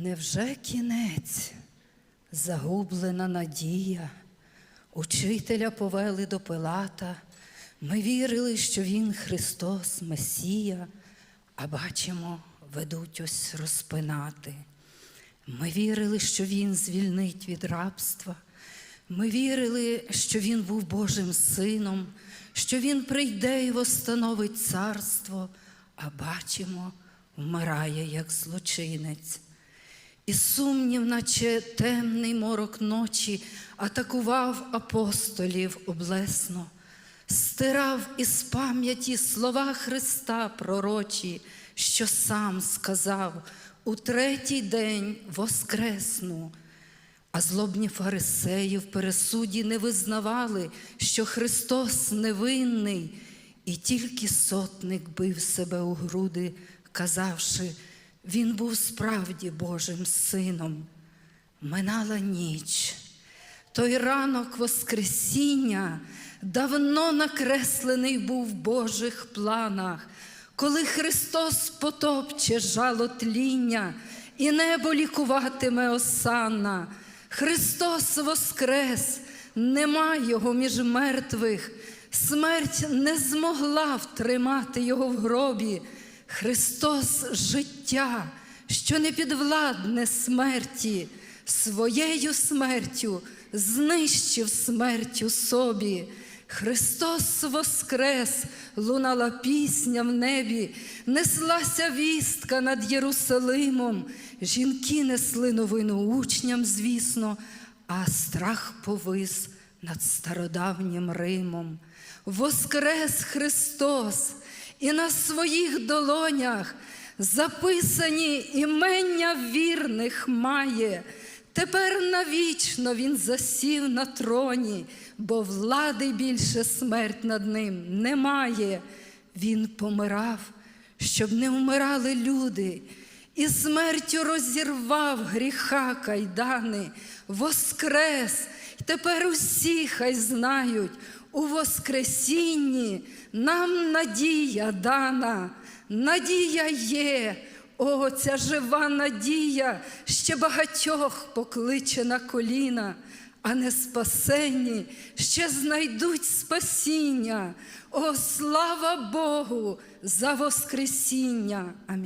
Невже кінець, загублена надія, учителя повели до Пилата. Ми вірили, що Він Христос, Месія, а бачимо, ведуть ось розпинати. Ми вірили, що Він звільнить від рабства. Ми вірили, що Він був Божим Сином, що Він прийде і восстановить царство, а бачимо, вмирає як злочинець. І сумнів, наче темний морок ночі, атакував апостолів облесно, стирав із пам'яті слова Христа пророчі, що сам сказав у третій день воскресну. А злобні фарисеї в пересуді не визнавали, що Христос невинний, і тільки сотник бив себе у груди, казавши, він був справді Божим сином. Минала ніч. Той ранок Воскресіння давно накреслений був в Божих планах, коли Христос потопче жало тління і небо лікуватиме осанна. Христос воскрес, нема його між мертвих, смерть не змогла втримати його в гробі. Христос життя, що не підвладне смерті, своєю смертю знищив смерть у собі. Христос воскрес, лунала пісня в небі, неслася вістка над Єрусалимом. Жінки несли новину учням, звісно, а страх повис над стародавнім Римом. Воскрес Христос, і на своїх долонях записані імення вірних має. Тепер навічно він засів на троні, бо влади більше смерть над ним немає. Він помирав, щоб не вмирали люди, і смертю розірвав гріха кайдани, воскрес. І тепер усі хай знають, у Воскресінні нам надія дана, надія є. О, ця жива надія ще багатьох покличе на коліна, а не спасенні ще знайдуть спасіння. О, слава Богу за Воскресіння! Амінь.